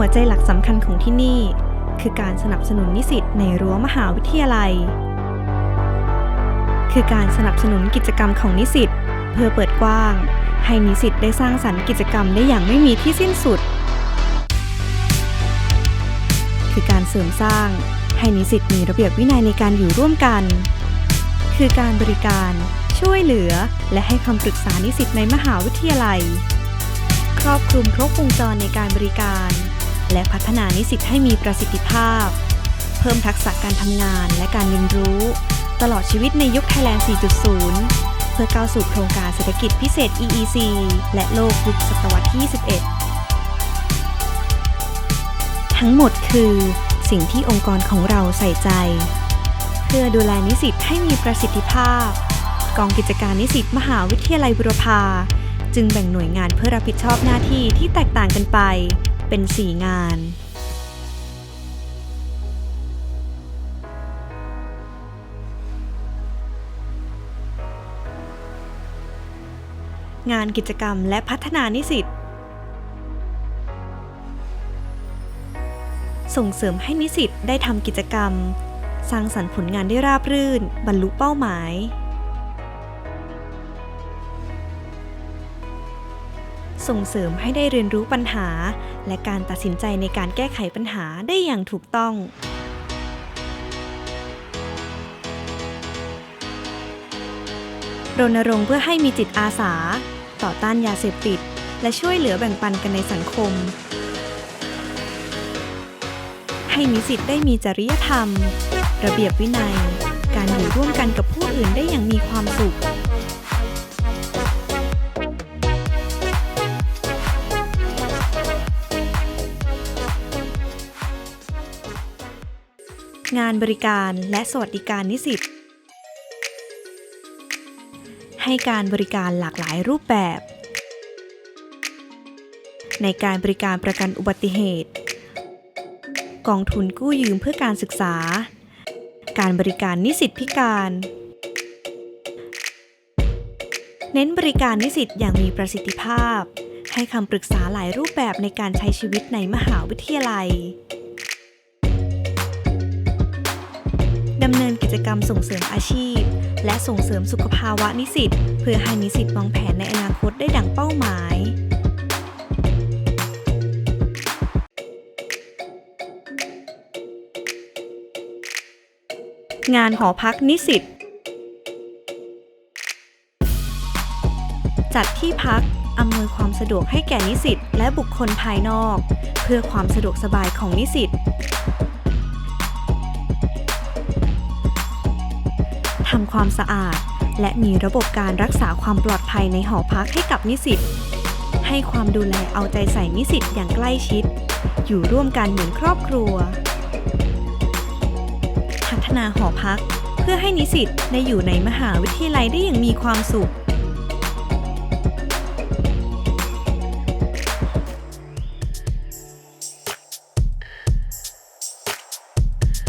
หัวใจหลักสำคัญของที่นี่ คือการสนับสนุนนิสิตในรั้วมหาวิทยาลัย คือการสนับสนุนกิจกรรมของนิสิตเพื่อเปิดกว้าง ให้นิสิตได้สร้างสรรค์กิจกรรมได้อย่างไม่มีที่สิ้นสุด คือการเสริมสร้าง ให้นิสิตมีระเบียบวินัยในการอยู่ร่วมกัน คือการบริการ ช่วยเหลือ และให้คำปรึกษานิสิตในมหาวิทยาลัย ครอบคลุมครบวงจรในการบริการ และพัฒนานิสิตให้มีประสิทธิภาพ เพิ่มทักษะการทำงานและการเรียนรู้ ตลอดชีวิตในยุคไทยแลนด์ 4.0 เพื่อก้าวสู่โครงการเศรษฐกิจพิเศษ EEC และโลกยุคศตวรรษที่ 21 ทั้งหมดคือสิ่งที่องค์กรของเราใส่ใจ เพื่อดูแลนิสิตให้มีประสิทธิภาพ กองกิจการนิสิตมหาวิทยาลัยบุรพา จึงแบ่งหน่วยงานเพื่อรับผิดชอบหน้าที่ที่แตกต่างกันไป เป็น 4 งาน งานกิจกรรมและพัฒนานิสิตส่งเสริมให้นิสิตได้ทำกิจกรรม สร้างสรรค์ผลงานได้ราบรื่น บรรลุเป้าหมาย ส่งเสริมให้ได้เรียนรู้ปัญหา และการตัดสินใจในการแก้ไขปัญหาได้อย่างถูกต้องรณรงค์เพื่อให้มีจิตอาสา ต่อต้านยาเสพติด และช่วยเหลือแบ่งปันกันในสังคม ให้นิสิตได้มีจริยธรรม ระเบียบวินัย การอยู่ร่วมกันกับผู้อื่นได้อย่างมีความสุข งานบริการและสวัสดิการนิสิต ให้การบริการหลากหลายรูปแบบ ในการบริการประกันอุบัติเหตุ กองทุนกู้ยืมเพื่อการศึกษา การบริการนิสิตพิการ เน้นบริการนิสิตอย่างมีประสิทธิภาพ ให้คำปรึกษาหลายรูปแบบในการใช้ชีวิตในมหาวิทยาลัย กิจกรรมส่งเสริมอาชีพ และส่งเสริมสุขภาวะนิสิตเพื่อให้นิสิตวางแผนในอนาคตได้ดังเป้าหมาย งานหอพักนิสิตจัดที่พักอำนวยความสะดวกให้แก่นิสิตและบุคคลภายนอก เพื่อความสะดวกสบายของนิสิตำความสะอาด และมีระบบการรักษาความปลอดภัยในหอพักให้กับนิสิต ให้ความดูแลเอาใจใส่นิสิตอย่างใกล้ชิด อยู่ร่วมกันเหมือนครอบครัว พัฒนาหอพักเพื่อให้นิสิตได้อยู่ในมหาวิทยาลัยได้อย่างมีความสุข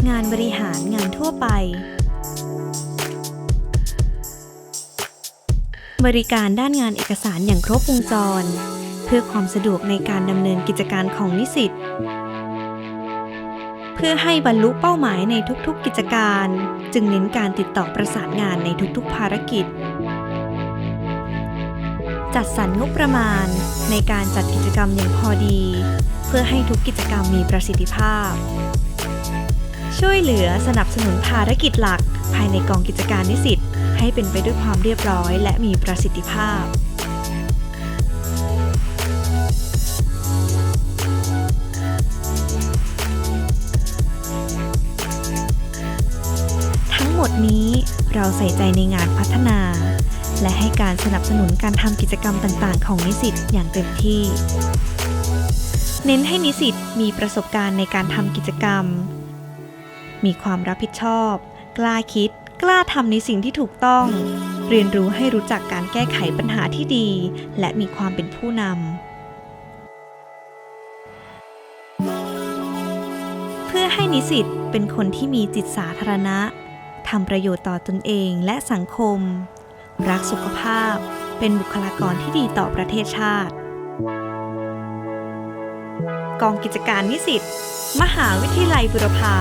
งานบริหารงานทั่วไป บริการด้านงานเอกสารอย่างครบวงจร เพื่อความสะดวกในการดำเนินกิจการของนิสิต เพื่อให้บรรลุเป้าหมายในทุกๆกิจการ จึงเน้นการติดต่อประสานงานในทุกๆภารกิจ จัดสรรงบประมาณในการจัดกิจกรรมอย่างพอดี เพื่อให้ทุกกิจกรรมมีประสิทธิภาพ ช่วยเหลือสนับสนุนภารกิจหลักภายในกองกิจการนิสิต ให้เป็นไปด้วยความเรียบร้อยและมีประสิทธิภาพทั้งหมดนี้เราใส่ใจในงานพัฒนา และให้การสนับสนุนการทำกิจกรรมต่าง ๆ ของนิสิตอย่างเต็มที่ เน้นให้นิสิตมีประสบการณ์ในการทำกิจกรรม มีความรับผิดชอบ กล้าคิด กล้าทำในสิ่งที่ถูกต้อง เรียนรู้ให้รู้จักการแก้ไขปัญหาที่ดี และมีความเป็นผู้นำ เพื่อให้นิสิตเป็นคนที่มีจิตสาธารณะทำประโยชน์ต่อตนเองและสังคม รักสุขภาพ เป็นบุคลากรที่ดีต่อประเทศชาติ กองกิจการนิสิต มหาวิทยาลัยบุรพา